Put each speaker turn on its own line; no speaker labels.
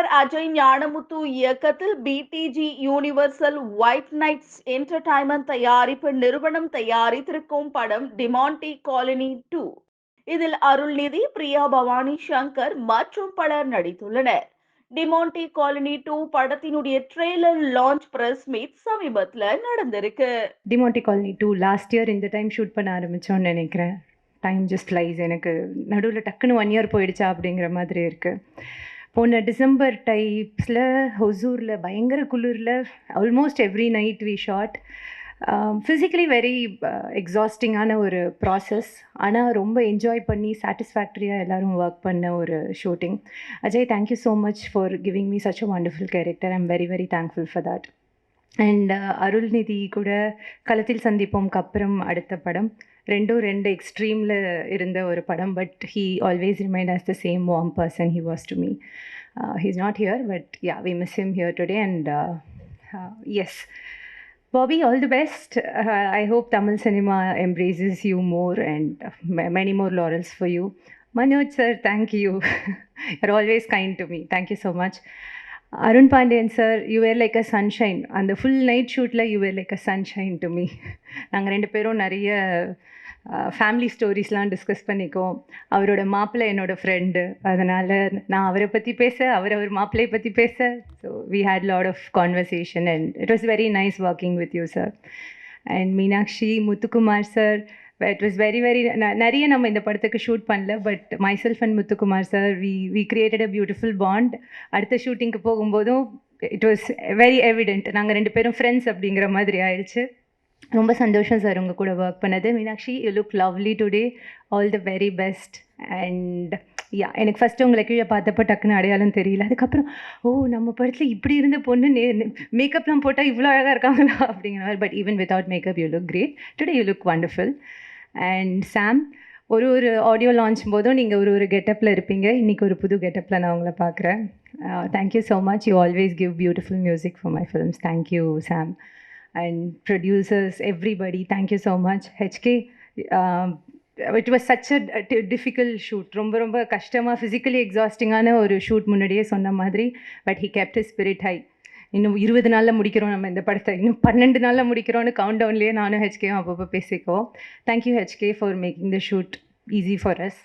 இயக்குனர் அஜய் ஞானமுத்து இயக்கத்தில் BTG universal white knights entertainment தயாரிப்பு நிறுவனம் தயாரித்திருக்கும் படம் டிமாண்டி காலனி டூ இதில் அருள்நிதி பிரியா பவானி சங்கர் மற்றும் பலர் நடித்துள்ளனர். டிமாண்டி காலனி டூ படத்தினுடைய ட்ரெய்லர் லான்ச் பிரஸ் மீட் சமீபத்தில் நடந்திருக்கு.
Demonte colony two last year இந்த டைம் ஷூட் பண்ண ஆரம்பிச்சோம்னு நினைக்கிறேன். டைம் ஜஸ்ட் லைஸ் எனக்கு நடுவில் டக்குன்னு ஒன் இயர் போயிடுச்சா அப்படிங்கிற மாதிரி இருக்குது போன டிசம்பர் டைப்ஸில் ஹொசூரில் பயங்கர குளிரில் almost every night we shot physically very எக்ஸாஸ்டிங்கான ஒரு ப்ராசஸ் ஆனால் ரொம்ப என்ஜாய் பண்ணி சாட்டிஸ்ஃபேக்டரியாக எல்லோரும் ஒர்க் பண்ண ஒரு shooting Ajay thank you so much for giving me such a wonderful character I'm very very thankful for that and Arulnithi கூட களத்தில் சந்திப்போம்க்கு அப்புறம் அடுத்த படம் ரெண்டும் ரெண்டு எக்ஸ்ட்ரீமில் இருந்த ஒரு படம் but he always remind us the same warm person he was to me he is not here but yeah we miss him here today and as Bobby, all the best. Uh, I hope Tamil cinema embraces you more and ma- many more laurels for you. Manoj sir, thank you. You're always kind to me. Thank you so much. Arun Pandian sir you were like a sunshine அந்த full night ஷூட்டில் you were like a sunshine to me நாங்கள் ரெண்டு பேரும் நிறைய family ஸ்டோரிஸ்லாம் discuss பண்ணிக்கோம் அவரோட மாப்பிள்ளை என்னோட friend அதனால் நான் அவரை பற்றி பேச அவர் அவர் மாப்பிள்ளையை பற்றி பேச. So we had lot of conversation and it was very nice working with you sir and Meenakshi Muthukumar sir it was very very நிறைய நம்ம இந்த படத்துக்கு ஷூட் பண்ணல but myself and Muthukumar sir we we created a beautiful bond அடுத்த ஷூட்டிங்க்கு போகும்போதும் it was very evident நாங்கள் ரெண்டு பேரும் ஃப்ரெண்ட்ஸ் அப்படிங்கிற மாதிரி ஆயிடுச்சு. ரொம்ப சந்தோஷம் சார் உங்கள் கூட ஒர்க் பண்ணது. Meenakshi you look lovely today all the very best and yeah எனக்கு ஃபஸ்ட்டு உங்களை கீழே பார்த்தப்போ டக்குன்னு அடையாளம் தெரியல. அதுக்கப்புறம் ஓ நம்ம படத்தில் இப்படி இருந்த பொண்ணு நே மேக்கப்லாம் போட்டால் இவ்வளோ அழகாக இருக்காங்களா? அப்படிங்கிற மாதிரி. But even without makeup you look great today you look wonderful and Sam ஒரு ஒரு ஆடியோ லான்ச் போதும் நீங்கள் ஒரு ஒரு கெட்டப்பில் இருப்பீங்க. இன்றைக்கி ஒரு புது கெட்டப்பில் நான் உங்களை பார்க்குறேன். Thank you so much you always give beautiful music for my films thank you Sam and producers everybody thank you so much HK it was such a difficult shoot ரொம்ப ரொம்ப கஷ்டமாக ஃபிசிக்கலி எக்ஸாஸ்டிங்கான ஒரு ஷூட் முன்னாடியே சொன்ன மாதிரி but he kept spirit high இன்னும் இருபது நாளில் முடிக்கிறோம். நம்ம இந்த படத்தை இன்னும் பன்னெண்டு நாளில் முடிக்கிறோன்னு கவுண்ட் டவுன்லேயே நானும் ஹெச்கேவும் அப்பப்போ பேசிக்குவோம். Thank you HK for making the shoot easy for us